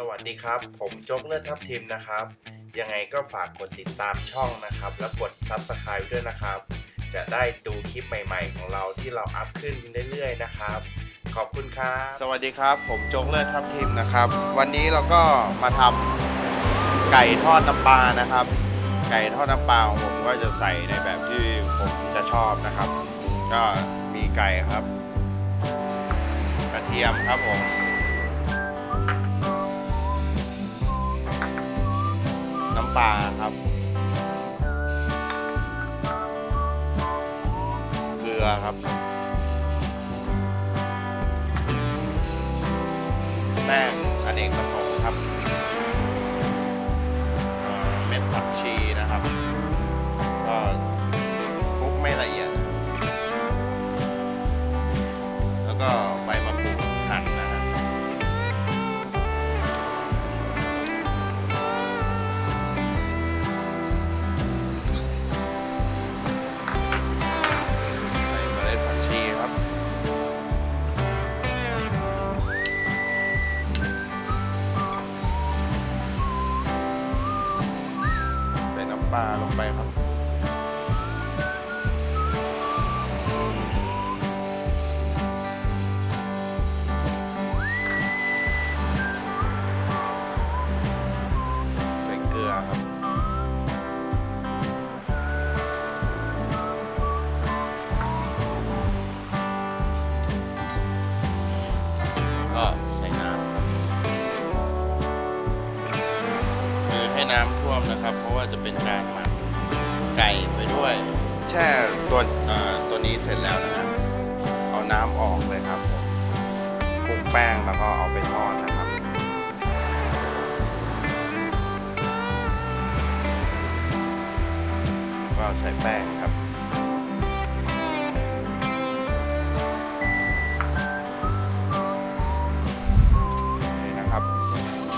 สวัสดีครับ ผมโจ๊กเลือดทับทิมนะครับ ยังไงก็ฝากกดติดตามช่องนะครับ และกด Subscribe ด้วยนะครับ จะได้ดูคลิปใหม่ๆ ของเราที่เราอัพขึ้นเรื่อยๆนะครับ ขอบคุณครับ สวัสดีครับ ผมโจ๊กเลือดทับทิมนะครับ วันนี้เราก็มาทำไก่ทอดน้ำปลานะครับ ไก่ทอดน้ำปลาของผมก็จะใส่ในแบบที่ผมจะชอบนะครับ ก็มีไก่ครับ กระเทียมครับผม ปลาครับ เกลือครับ แป้งอเนกประสงค์ครับเอ่อเม็ดผักชีนะครับ ลาลงไปครับ น้ำท่วมนะครับ เพราะว่าจะเป็นการหมักไก่ไปด้วย แช่ตัวเอ่อตัวนี้เสร็จแล้วนะครับเอาน้ำออกเลยครับผมคลุกแป้งแล้วก็เอาไปทอดนะครับ ก็ใส่แป้งครับ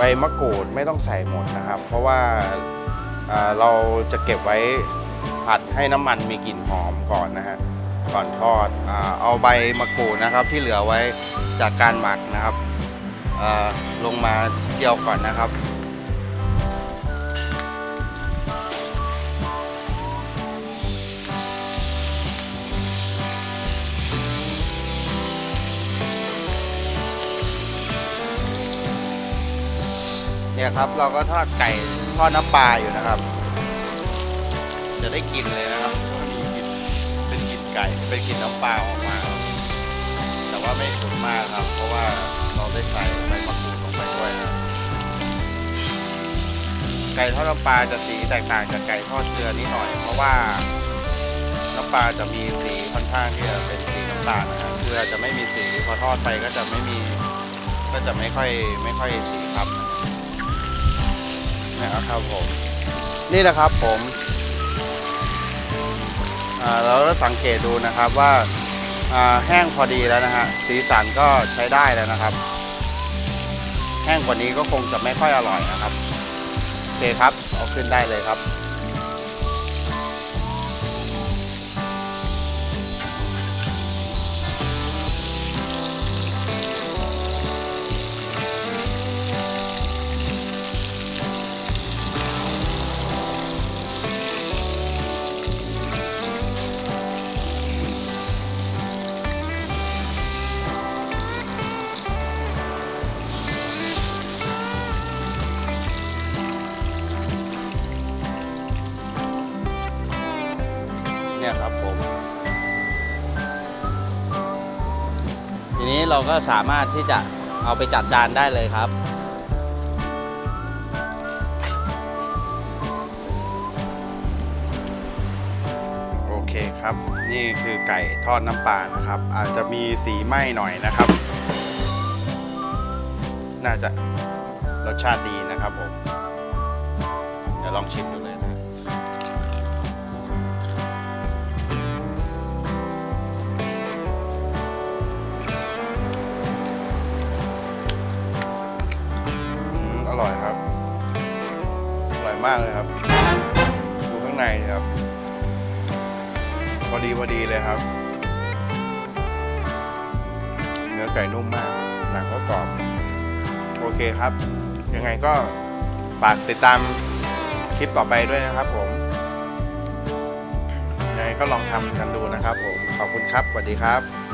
ใบมะกรูดไม่ต้องใส่หมดนะครับ เพราะว่าเราจะเก็บไว้ผัดให้น้ำมันมีกลิ่นหอมก่อนนะฮะก่อนทอดเอาใบมะกรูดนะครับที่เหลือไว้จากการหมักนะครับลงมาเจียวก่อนนะครับ เนี่ยครับ เราก็ทอดไก่ทอดน้ำปลาอยู่นะครับ จะได้กลิ่นเลยนะครับมีกลิ่นเป็นกลิ่นไก่เป็นกลิ่นน้ำปลาออกมาครับแต่ว่าไม่ฉุนมากครับ เพราะว่าเราได้ใส่ใบมะกรูดลงไปด้วยไก่ทอดน้ำปลาจะสีแตกต่างจากไก่ทอดเกลือนิดหน่อย เพราะว่าน้ำปลาจะมีสีค่อนข้างที่จะเป็นสีน้ำตาลนะครับเกลือจะไม่มีสีพอทอดไปก็จะไม่มีก็จะไม่ค่อยไม่ค่อยสีครับ นะครับผม นี่นะครับผมเราสังเกตดูนะครับว่าแห้งพอดีแล้วนะฮะสีสันก็ใช้ได้แล้วนะครับ แห้งกว่านี้ก็คงจะไม่ค่อยอร่อยนะครับโอเคครับเอาขึ้นได้เลยครับ เนี่ยครับผม ทีนี้เราก็สามารถที่จะเอาไปจัดจานได้เลยครับ โอเคครับ นี่คือไก่ทอดน้ำปลานะครับ อาจจะมีสีไหม้หน่อยนะครับ น่าจะรสชาติดีนะครับผม เดี๋ยวลองชิมดูเลยนะ ร่อยครับ อร่อยมากเลยครับ ดูข้างในครับ พอดีพอดีเลยครับ เนื้อไก่นุ่มมาก หนังก็กรอบ โอเคครับ ยังไงก็ฝากติดตามคลิปต่อไปด้วยนะครับผม ยังไงก็ลองทำกันดูนะครับผม ขอบคุณครับ สวัสดีครับ